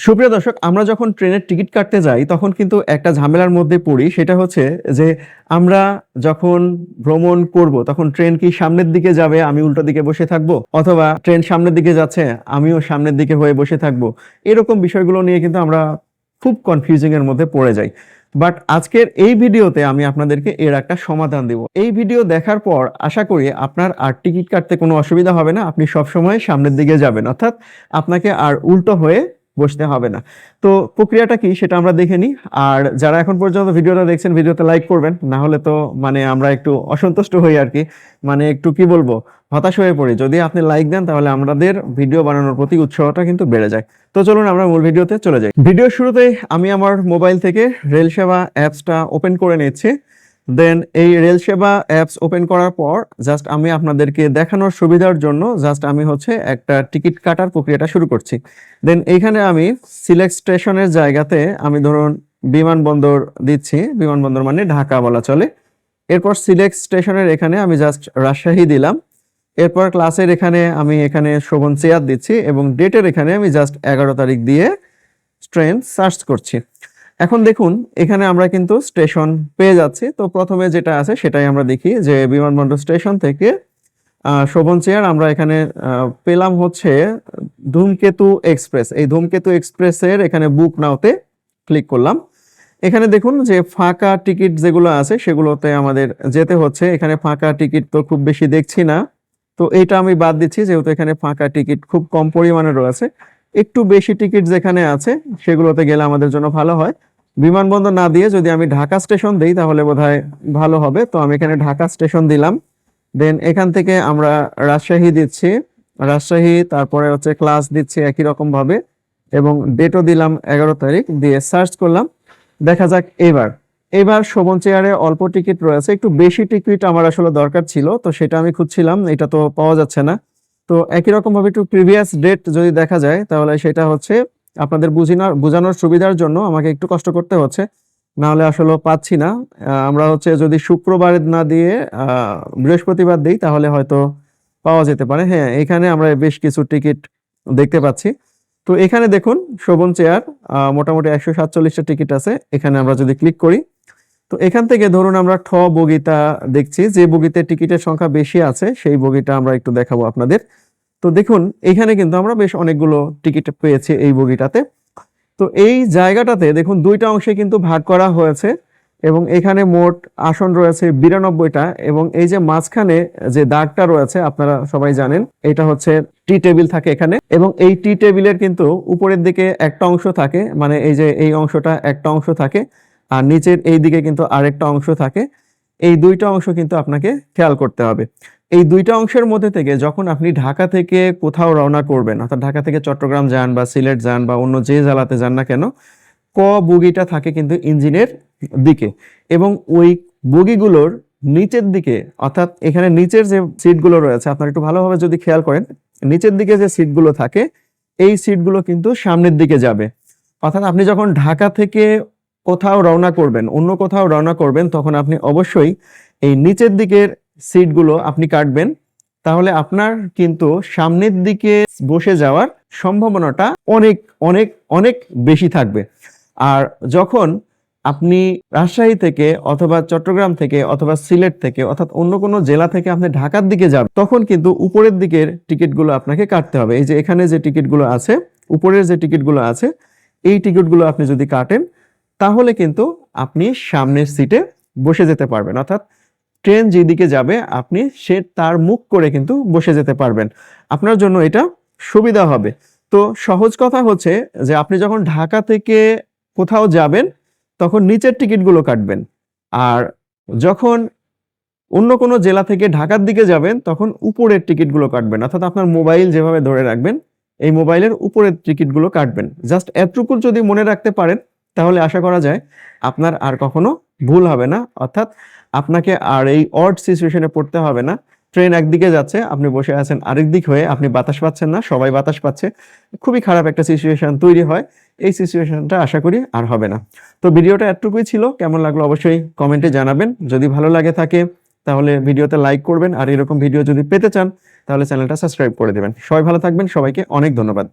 সুপ্রিয় দর্শক, আমরা যখন ট্রেনের টিকিট কাটতে যাই, তখন কিন্তু একটা ঝামেলার মধ্যে পড়ি। সেটা হচ্ছে যে, আমরা যখন ভ্রমণ করব, তখন ট্রেন কি সামনের দিকে যাবে, আমি উল্টো দিকে বসে থাকব? অথবা ট্রেন সামনের দিকে যাচ্ছে, আমিও সামনের দিকে হয়ে বসে থাকব? এরকম বিষয়গুলো নিয়ে কিন্তু আমরা খুব কনফিউজিং এর মধ্যে পড়ে যাই। বাট আজকের এই ভিডিওতে আমি আপনাদেরকে এর একটা সমাধান দেব। এই ভিডিও দেখার পর আশা করি আপনার আর টিকিট কাটতে কোনো অসুবিধা হবে না। আপনি সবসময় সামনের দিকে যাবেন। অর্থাৎ আপনাকে আর উল্টো হয়ে বসতে হবে না। তো প্রক্রিয়াটা কি সেটা আমরা দেখে নিই। আর যারা এখন পর্যন্ত ভিডিওটা দেখছেন, ভিডিওতে লাইক করবেন। না হলে তো মানে আমরা একটু অসন্তুষ্ট হই আর কি। মানে একটু কি বলব, হতাশ হয়ে পড়ি। যদি আপনি লাইক দেন, তাহলে আমাদের ভিডিও বানানোর প্রতি উৎসাহটা কিন্তু বেড়ে যায়। তো চলুন আমরা মূল ভিডিওতে চলে যাই। ভিডিও শুরুতেই আমি আমার মোবাইল থেকে রেল সেবা অ্যাপসটা ওপেন করে নিচ্ছি। দেন এই রেল সেবা অ্যাপস ওপেন করার পর জাস্ট আমি আপনাদেরকে দেখানোর সুবিধার জন্য জাস্ট আমি হচ্ছে একটা টিকিট কাটার প্রক্রিয়াটা শুরু করছি। দেন এইখানে আমি সিলেক্ট স্টেশনের জায়গাতে আমি ধরুন বিমানবন্দর দিচ্ছি, বিমানবন্দর মানে ঢাকা বলা চলে। এরপর সিলেক্ট স্টেশনের এখানে আমি জাস্ট রাজশাহী দিলাম। এরপর ক্লাসের এখানে আমি এখানে শোভন চেয়ার দিচ্ছি এবং ডেটের এখানে আমি জাস্ট এগারো তারিখ দিয়ে ট্রেন সার্চ করছি। এখন দেখুন, এখানে আমরা কিন্তু স্টেশন পেয়ে যাচ্ছি। তো প্রথমে যেটা আছে সেটাই আমরা দেখি যে বিমানবন্দর স্টেশন থেকে শোভন চেয়ার আমরা এখানে পেলাম হচ্ছে ধূমকেতু এক্সপ্রেস। এই ধূমকেতু এক্সপ্রেসের এখানে বুক নাওতে ক্লিক করলাম। এখানে দেখুন যে ফাঁকা টিকিট যেগুলো আছে সেগুলোতে আমাদের যেতে হচ্ছে। এখানে ফাঁকা টিকিট তো খুব বেশি দেখছি না। তো এইটা আমি বাদ দিচ্ছি, যেহেতু এখানে ফাঁকা টিকিট খুব কম পরিমাণে রয়েছে। একটু বেশি টিকিট যেখানে আছে সেগুলোতে গেলে আমাদের জন্য ভালো হয়। বিমানবন্দর না দিয়ে যদি আমি ঢাকা স্টেশন দিই, তাহলে বোধহয় ভালো হবে। তো আমি এখানে ঢাকা স্টেশন দিলাম। দেন এখান থেকে আমরা রাজশাহী দিচ্ছি। রাজশাহী, তারপরে হচ্ছে ক্লাস দিচ্ছি একই রকম ভাবে। এবং ডেটও দিলাম এগারো তারিখ দিয়ে সার্চ করলাম। দেখা যাক এবার। এবার শোভন চেয়ারে অল্প টিকিট রয়েছে। একটু বেশি টিকিট আমার আসলে দরকার ছিল, তো সেটা আমি খুঁজছিলাম। এটা তো পাওয়া যাচ্ছে না। তো একই রকম ভাবে একটু প্রিভিয়াস ডেট যদি দেখা যায়, তাহলে সেটা হচ্ছে আপনাদের বুঝিনার বোঝানোর সুবিধার জন্য আমাকে একটু কষ্ট করতে হচ্ছে। না হলে আসলে পাচ্ছি না। আমরা হচ্ছে যদি শুক্রবার না দিয়ে বৃহস্পতিবার দিই, তাহলে হয়তো পাওয়া যেতে পারে। হ্যাঁ এখানে আমরা বেশ কিছু টিকিট দেখতে পাচ্ছি। তো এখানে দেখুন, শোভন চেয়ার মোটামুটি একশো সাতচল্লিশটা টিকিট আছে। এখানে আমরা যদি ক্লিক করি, তো এখান থেকে ধরুন আমরা ঠ বগিটা দেখছি। যে বগিতে টিকিটের সংখ্যা বেশি আছে, সেই বগিটা আমরা একটু দেখাবো আপনাদের। তো দেখুন, এখানে কিন্তু আমরা বেশ অনেকগুলো টিকিট পেয়েছি এই বগিটাতে। তো এই জায়গাটাতে দেখুন, দুইটা অংশে কিন্তু ভাগ করা হয়েছে এবং এখানে মোট আসন রয়েছে বিরানব্বইটা এবং এই যে মাঝখানে যে দাগটা রয়েছে, আপনারা সবাই জানেন, এটা হচ্ছে টি টেবিল থাকে এখানে এবং এই টি টেবিলের কিন্তু উপরের দিকে একটা অংশ থাকে মানে এই যে এই অংশটা একটা অংশ থাকে আর নিচের এই দিকে কিন্তু আরেকটা অংশ থাকে। এই দুইটা অংশ কিন্তু আপনাকে খেয়াল করতে হবে। এই দুইটা অংশের মধ্যে থেকে যখন আপনি ঢাকা থেকে কোথাও রওনা করবেন, অর্থাৎ ঢাকা থেকে চট্টগ্রাম যান বা সিলেট যান বা অন্য যে জেলাতে যান না কেন, ক বগিটা থাকে কিন্তু ইঞ্জিনের দিকে এবং ওই বগিগুলোর নিচের দিকে, অর্থাৎ এখানে নিচের যে সিটগুলো রয়েছে, আপনারা একটু ভালোভাবে যদি খেয়াল করেন, নিচের দিকে যে সিটগুলো থাকে, এই সিটগুলো কিন্তু সামনের দিকে যাবে। অর্থাৎ আপনি যখন ঢাকা থেকে কোথাও রওনা করবেন, অন্য কোথাও রওনা করবেন, তখন আপনি অবশ্যই এই নিচের দিকের সিটগুলো আপনি কাটবেন। তাহলে আপনার কিন্তু সামনের দিকে বসে যাওয়ার সম্ভাবনাটা অনেক অনেক অনেক বেশি থাকবে। আর যখন আপনি রাজশাহী থেকে অথবা চট্টগ্রাম থেকে অথবা সিলেট থেকে অর্থাৎ অন্য কোনো জেলা থেকে আপনি ঢাকার দিকে যাবেন তখন কিন্তু উপরের দিকের টিকিটগুলো আপনাকে কাটতে হবে। এই যে এখানে যে টিকিটগুলো আছে, উপরের যে টিকিটগুলো আছে, এই টিকিটগুলো আপনি যদি কাটেন তাহলে কিন্তু আপনি সামনের সিটে বসে যেতে পারবেন। অর্থাৎ ট্রেন যেদিকে যাবে, আপনি সে তার মুখ করে কিন্তু বসে যেতে পারবেন। আপনার জন্য এটা সুবিধা হবে। তো সহজ কথা হচ্ছে যে আপনি যখন ঢাকা থেকে কোথাও যাবেন, তখন নিচের টিকিটগুলো কাটবেন। আর যখন অন্য কোনো জেলা থেকে ঢাকার দিকে যাবেন, তখন উপরের টিকিটগুলো কাটবেন। অর্থাৎ আপনার মোবাইল যেভাবে ধরে রাখবেন, এই মোবাইলের উপরের টিকিটগুলো কাটবেন। জাস্ট এতটুকু যদি মনে রাখতে পারেন তাহলে আশা করা যায় আপনার আর কখনো ভুল হবে না। অর্থাৎ আপনাকে আর এই অড সিচুয়েশনে পড়তে হবে না। ট্রেন একদিকে যাচ্ছে, আপনি বসে আছেন আরেক দিক হয়ে, আপনি বাতাস পাচ্ছেন না, সবাই বাতাস পাচ্ছে। খুবই খারাপ একটা সিচুয়েশন তৈরি হয়। এই সিচুয়েশনটা আশা করি আর হবে না। তো ভিডিওটা এতটুকুই ছিল। কেমন লাগল অবশ্যই কমেন্টে জানাবেন। যদি ভালো লাগে থাকে, তাহলে ভিডিওতে লাইক করবেন। আর এরকম ভিডিও যদি পেতে চান, তাহলে চ্যানেলটা সাবস্ক্রাইব করে দেবেন। সবাই ভালো থাকবেন। সবাইকে অনেক ধন্যবাদ।